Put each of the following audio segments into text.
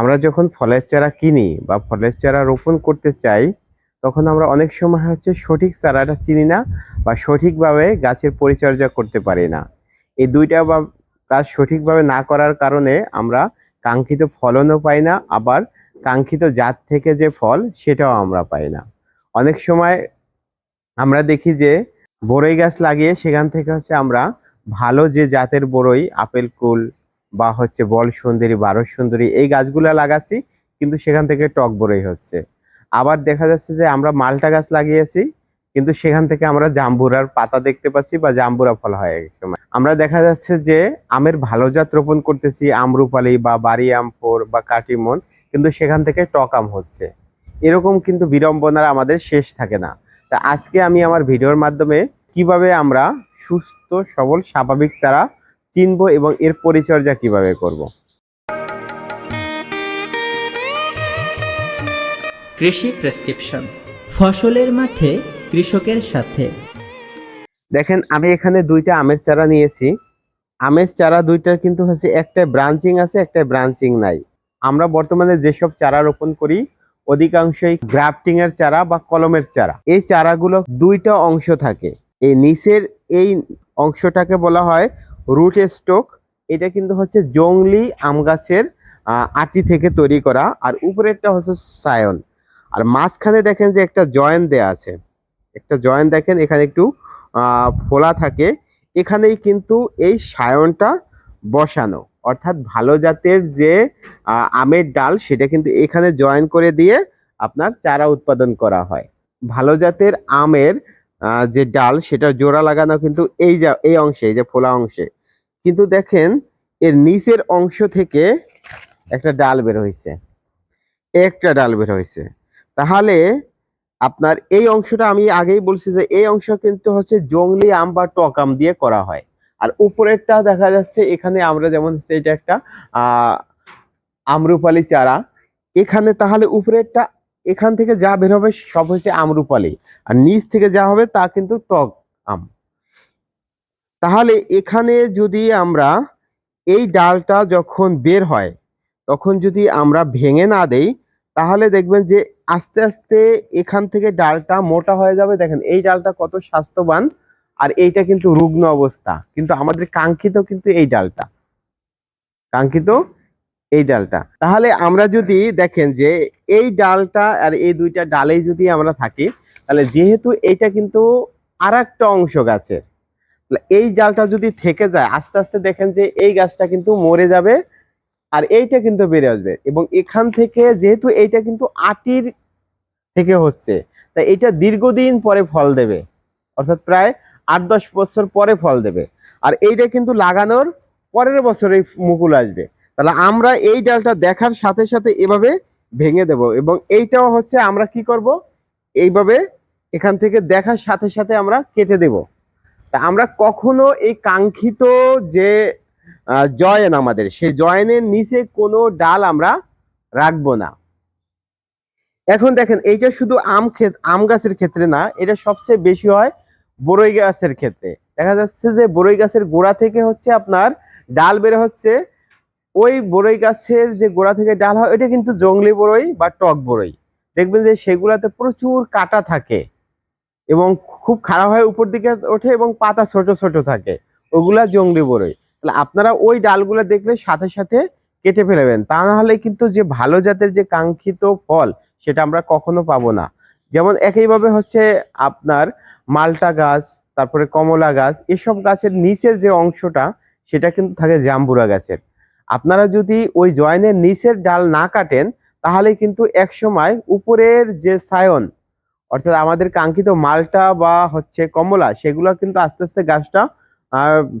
আমরা যখন ফলের চারা কিনি বা ফলের চারা রোপণ করতে চাই, তখন আমরা অনেক সময় হচ্ছে সঠিক চারাটা চিনি না বা সঠিকভাবে গাছের পরিচর্যা করতে পারি না। এই দুইটা বা কাজ সঠিকভাবে না করার কারণে আমরা কাঙ্ক্ষিত ফলনও পাই না, আবার কাঙ্ক্ষিত জাত থেকে যে ফল সেটাও আমরা পাই না। অনেক সময় আমরা দেখি যে বড়ই গাছ লাগিয়ে সেখান থেকে হচ্ছে আমরা ভালো যে জাতের বড়ই, আপেল, কুল বা হচ্ছে বল সুন্দরী বারো সুন্দরী, এই গাছগুলা লাগাচ্ছি, কিন্তু সেখান থেকে টক বড়ই হচ্ছে। আবার দেখা যাচ্ছে যে আমরা মালটা গাছ লাগিয়েছি, কিন্তু সেখান থেকে আমরা জাম্বুরার পাতা দেখতে পাচ্ছি বা জাম্বুরা ফল হয় এক সময়। আমরা দেখা যাচ্ছে যে আমের ভালো জাত রোপণ করতেছি আমরুপালি বা বাড়ি আমফোর বা কাটিমন কিন্তু সেখান থেকে টক আম হচ্ছে। এরকম কিন্তু বিড়ম্বনার আমাদের শেষ থাকে না। তা আজকে আমি আমার ভিডিওর মাধ্যমে কীভাবে আমরা সুস্থ, সবল, স্বাভাবিক চারা চিনবো এবং এর পরিচর্যা কীভাবে করব। কৃষি প্রেসক্রিপশন। ফসলের মাঠে কৃষকের সাথে। দেখেন আমি এখানে দুইটা আমের চারা নিয়েছি। আমের চারা দুইটার কিন্তু হচ্ছে একটা ব্রাঞ্চিং আছে একটা ব্রাঞ্চিং নাই। আমরা বর্তমানে যেসব চারা রোপণ করি অধিকাংশই গ্রাফটিং এর চারা বা কলমের চারা। এই চারাগুলো দুইটা অংশ থাকে। এই নিচের এই অংশটাকে বলা হয় রুট স্টক। এটা কিন্তু হচ্ছে জংলি আম গাছের আটি থেকে তৈরি করা। আর উপরেরটা হচ্ছে সায়ন। আর মাঝখানে দেখেন যে একটা জয়েন দেয়া আছে। একটা জয়েন দেখেন, এখানে একটু ফোলা থাকে। এখানেই কিন্তু এই সায়নটা বসানো। অর্থাৎ ভালো জাতের যে আমের ডাল, সেটা কিন্তু এখানে জয়েন করে দিয়ে আপনার চারা উৎপাদন করা হয়। ভালো জাতের আমের যে ডাল, সেটা জোড়া লাগানো কিন্তু এই যা, এই অংশে, এই যে ফোলা অংশে। কিন্তু দেখেন, এর নিচের অংশ থেকে একটা ডাল বের হয়েছে। একটা ডাল বের হয়েছে। তাহলে আপনার এই অংশটা আমি আগেই বলছি যে এই অংশ কিন্তু হচ্ছে জংলি আম বা টক আম দিয়ে করা হয়। আর উপরেরটা দেখা যাচ্ছে, এখানে আমরা যেমন হচ্ছে এটা একটা আমরুপালি চারা। এখানে তাহলে উপরেরটা, এখান থেকে যা বের হবে সব হচ্ছে আমরুপালি। আর নিচ থেকে যা হবে তা কিন্তু টক আম। তাহলে এখানে যদি আমরা এই ডালটা যখন বের হয়, তখন যদি আমরা ভেঙে না দেই, তাহলে দেখবেন যে আস্তে আস্তে এখান থেকে ডালটা মোটা হয়ে যাবে। দেখেন, এই ডালটা কত স্বাস্থ্যবান আর এইটা কিন্তু রুগ্ন অবস্থা। কিন্তু আমাদের কাঙ্ক্ষিত কিন্তু এই ডালটা। কাঙ্ক্ষিত এই ডালটা। তাহলে আমরা যদি দেখেন যে এই ডালটা আর এই দুইটা ডালেই যদি আমরা থাকি, তাহলে যেহেতু এইটা কিন্তু আর একটা অংশ গাছের এই ডালটা যদি থেকে যায়, আস্তে আস্তে দেখেন যে এই গাছটা কিন্তু মরে যাবে আর এইটা কিন্তু বেড়ে আসবে। এবং এখান থেকে যেহেতু এইটা কিন্তু আটির থেকে হচ্ছে, তাই এটা দীর্ঘদিন পরে ফল দেবে। অর্থাৎ প্রায় আট দশ বছর পরে ফল দেবে। আর এইটা কিন্তু লাগানোর পরের বছরে মুকুল আসবে। তাহলে আমরা এই ডালটা দেখার সাথে সাথে এভাবে ভেঙে দেব এবং এইটাও হচ্ছে আমরা কি করব? এইভাবে এখান থেকে দেখার সাথে সাথে আমরা কেটে দেব। আমরা কখনো এই কাঙ্ক্ষিত যে জয়েন আমাদের, সেই জয়েনের নিচে কোনো ডাল আমরা রাখব না। এখন দেখেন, এইটা শুধু আম ক্ষেত, আম গাছের ক্ষেত্রে না, এটা সবচেয়ে বেশি হয় বড়ই গাছের ক্ষেত্রে। দেখা যাচ্ছে যে বড়ই গাছের গোড়া থেকে হচ্ছে আপনার ডাল বের হচ্ছে, ওই বড়ই গাছের যে গোড়া থেকে ডাল হয় এটা কিন্তু জংলি বড়ই বা টক বড়ই দেখবেন যে, সেগুলাতে প্রচুর কাটা থাকে। এবং খুব খারাপ হয় উপর দিকে ওঠে এবং পাতা ছোট ছোট থাকে। ওগুলা জংলি বড়ই তাহলে আপনারা ওই ডালগুলো দেখলে সাথে সাথে কেটে ফেলবেন। তা না হলে কিন্তু যে ভালো জাতের যে কাঙ্ক্ষিত ফল, সেটা আমরা কখনো পাবো না। যেমন একইভাবে হচ্ছে আপনার মালটা গাছ, তারপরে কমলা গাছ, এসব গাছের নিচের যে অংশটা, সেটা কিন্তু থাকে জাম্বুরা গাছের। আপনারা যদি ওই জয়েনের নিচের ডাল না কাটেন, তাহলে কিন্তু এক সময় উপরের যে সায়ন অর্থাৎ আমাদের কাঙ্ক্ষিত মালটা বা হচ্ছে কমলা, সেগুলো কিন্তু আস্তে আস্তে গাছটা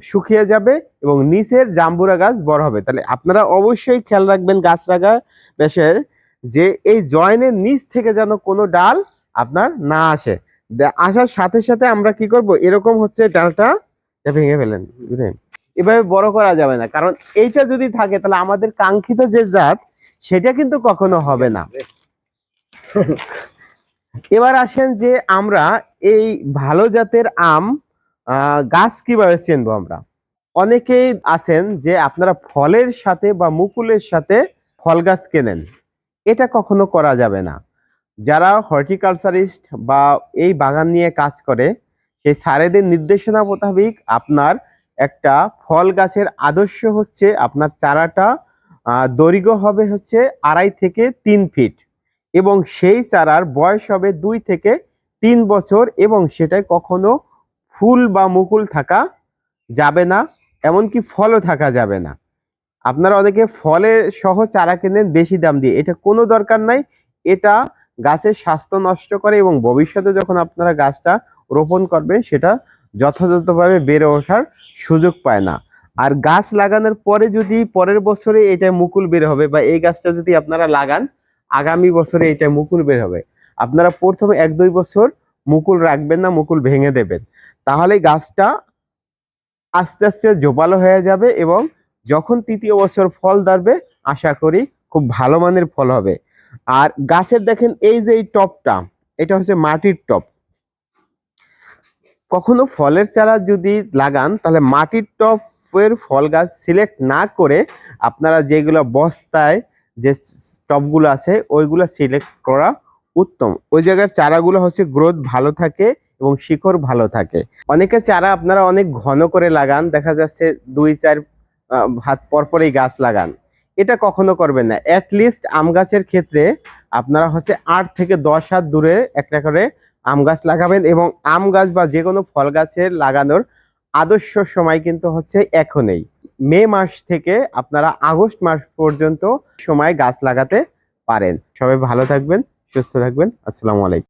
শুকিয়ে যাবে এবং নিচের জাম্বুরা গাছ বড় হবে। তাহলে আপনারা অবশ্যই খেয়াল রাখবেন গাছ রাখা বেশে যে এই জয়েনের নিচ থেকে যেন কোনো ডাল আপনার না আসে। আসার সাথে সাথে আমরা কি করব? এরকম হচ্ছে ডালটা ভেঙে ফেলেন বুঝলেন? এভাবে বড় করা যাবে না। কারণ এইটা যদি থাকে, তাহলে আমাদের কাঙ্ক্ষিত যে জাত, সেটা কিন্তু কখনো হবে না। এবার আসেন যে আমরা এই ভালো জাতের আম গাছ কীভাবে চিনবো আমরা? অনেকেই আছেন যে আপনারা ফলের সাথে বা মুকুলের সাথে ফল গাছ কেনেন। এটা কখনো করা যাবে না। যারা হর্টিকালচারিস্ট বা এই বাগান নিয়ে কাজ করে, সেই সারেদের নির্দেশনা মোতাবেক আপনার একটা ফল গাছের আদর্শ হচ্ছে আপনার চারাটা দৈর্ঘ্য হবে হচ্ছে আড়াই থেকে তিন ফিট। এবং সেই চারার বয়স হবে দুই থেকে তিন বছর এবং সেটায় কখনো ফুল বা মুকুল থাকা যাবে না, এমনকি ফলও থাকা যাবে না। আপনারা অনেকে ফলের সহ চারা কেনেন বেশি দাম দিয়ে, এটা কোনো দরকার নাই। এটা গাছের স্বাস্থ্য নষ্ট করে এবং ভবিষ্যতে যখন আপনারা গাছটা রোপণ করবেন, সেটা যথাযথভাবে বেড়ে ওঠার সুযোগ পায় না। আর গাছ লাগানোর পরে যদি পরের বছরে এটা মুকুল বের হবে বা এই গাছটা যদি আপনারা লাগান আগামী বছরে এটা মুকুল বের হবে। আপনারা প্রথমে এক দুই বছর মুকুল রাখবেন না, মুকুল ভেঙে দেবেন। তাহলে গাছটা আস্তে আস্তে জোপালো হয়ে যাবে এবং যখন তৃতীয় বছর ফল ধরবে, আশা করি খুব ভালো মানের ফল হবে। আর গাছের দেখেন এই যে এই টপটা, এটা হচ্ছে মাটির টপ। কখনো ফলের চারা যদি লাগান, তাহলে মাটির টপের ফল গাছ সিলেক্ট না করে আপনারা যেগুলো বস্তায় যে টপগুলো আছে, ওইগুলো সিলেক্ট করা উত্তম। ওই জায়গার চারাগুলো হচ্ছে গ্রোথ ভালো থাকে এবং শিকড় ভালো থাকে। অনেকে চারা আপনারা অনেক ঘন করে লাগান, দেখা যাচ্ছে দুই, চার হাত পর পরেই গাছ লাগান। এটা কখনো করবেন না। লিস্ট আম গাছের ক্ষেত্রে আপনারা হচ্ছে আট থেকে দশ হাত দূরে একটা করে আম গাছ লাগাবেন এবং আম গাছ বা যে কোনো ফল গাছের লাগানোর আদর্শ সময় কিন্তু হচ্ছে এখনই। মে মাস থেকে আপনারা আগস্ট মাস পর্যন্ত সময় গাছ লাগাতে পারেন। সবাই ভালো থাকবেন, সুস্থ থাকবেন। আসসালামু আলাইকুম।